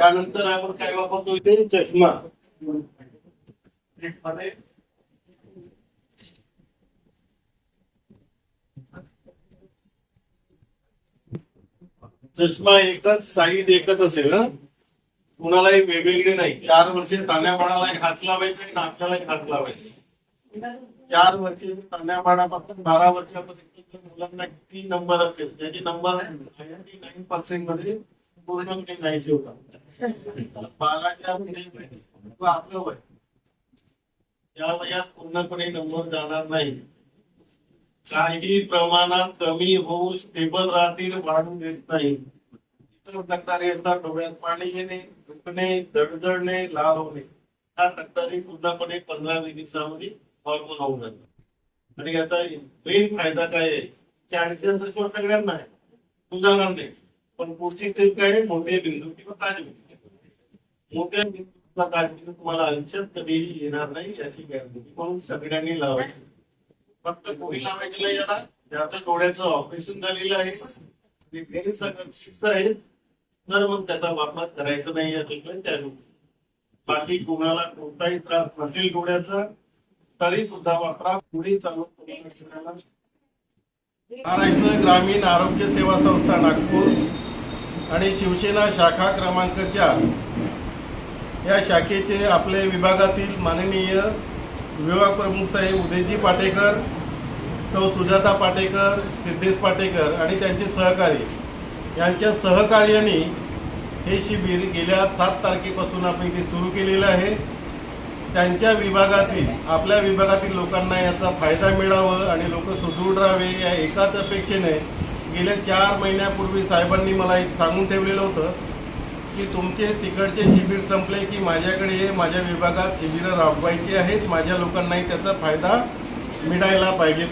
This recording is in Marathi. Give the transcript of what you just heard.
त्यानंतर आपण काय वापरतो? इथे चष्मा. चष्मा एकच साईज एकच असेल ना कुणालाही वेगवेगळे नाही. चार वर्षे ताण्यापाडाला हात लावायचे आणि आपल्यालाही हात लावायचे. चार वर्षे तान्यापाडापासून बारा वर्षापर्यंत मुलांना किती नंबर असेल? त्याचे नंबर नाईन पर्सेंटमध्ये पूर्णपणे जायचे बाराच्या पुढे तो आपलं वय या वयात पूर्णपणे नंबर जाणार नाही काही प्रमाणात कमी होऊ स्टेबल राहतील वाढू देत नाही इतर तक्रारी येतात डोळ्यात पाणी येणे दुखणे दडदडणे लाल होणे ह्या तक्रारी पूर्णपणे पंधरा वीस दिवसामध्ये नॉर्मल होऊन जातात आणि याचा मेन फायदा काय आहे? चाळीसचा चष्मा सगळ्यांना आहे. तू जाणार नाही. पण पुढची स्टेप काय आहे? मोठे बिंदू किंवा काजबिंदू मोठ्या बिंदूचा काज तुम्हाला आयुष्यात कधीही येणार नाही याची गॅरंटी म्हणून सगळ्यांनी लावायची. फक्त कोणी लावायची नाही याला. ज्याचं डोळ्याचं ऑपरेशन झालेलं आहे आहे तर मग त्याचा वापर करायचा नाही या ठिकाणी त्या बाकी कोणाला कोणताही त्रास नसेल डोळ्याचा तरी सुद्धा वापरा. पुढे चालू महाराष्ट्र ग्रामीण आरोग्य सेवा संस्था नागपूर. आणि शिवसेना शाखा क्रमांक चार या शाखेचे आपले विभागातील माननीय विभाग प्रमुख साहेब उदयजी पाटेकर सौ सुजाता पाटेकर सिद्धेश पाटेकर आणि त्यांचे सहकारी. यांच्या सहकार्याने हे शिबिर गेल्या सात तारखेपासून आपण इथे सुरू केलेलं आहे. त्यांच्या विभागातील आपल्या विभागातील लोकांना याचा फायदा मिळावं आणि लोक सुदृढ राहावे या एकाच अपेक्षेने गेल्या चार महिन्यापूर्वी साहेबांनी मला एक सांगून ठेवलेलं होतं की तुमचे तिकडचे शिबिर संपले की माझ्याकडे हे माझ्या विभागात शिबिरं राबवायची आहेत. माझ्या लोकांनाही त्याचा फायदा मिळायला पाहिजे.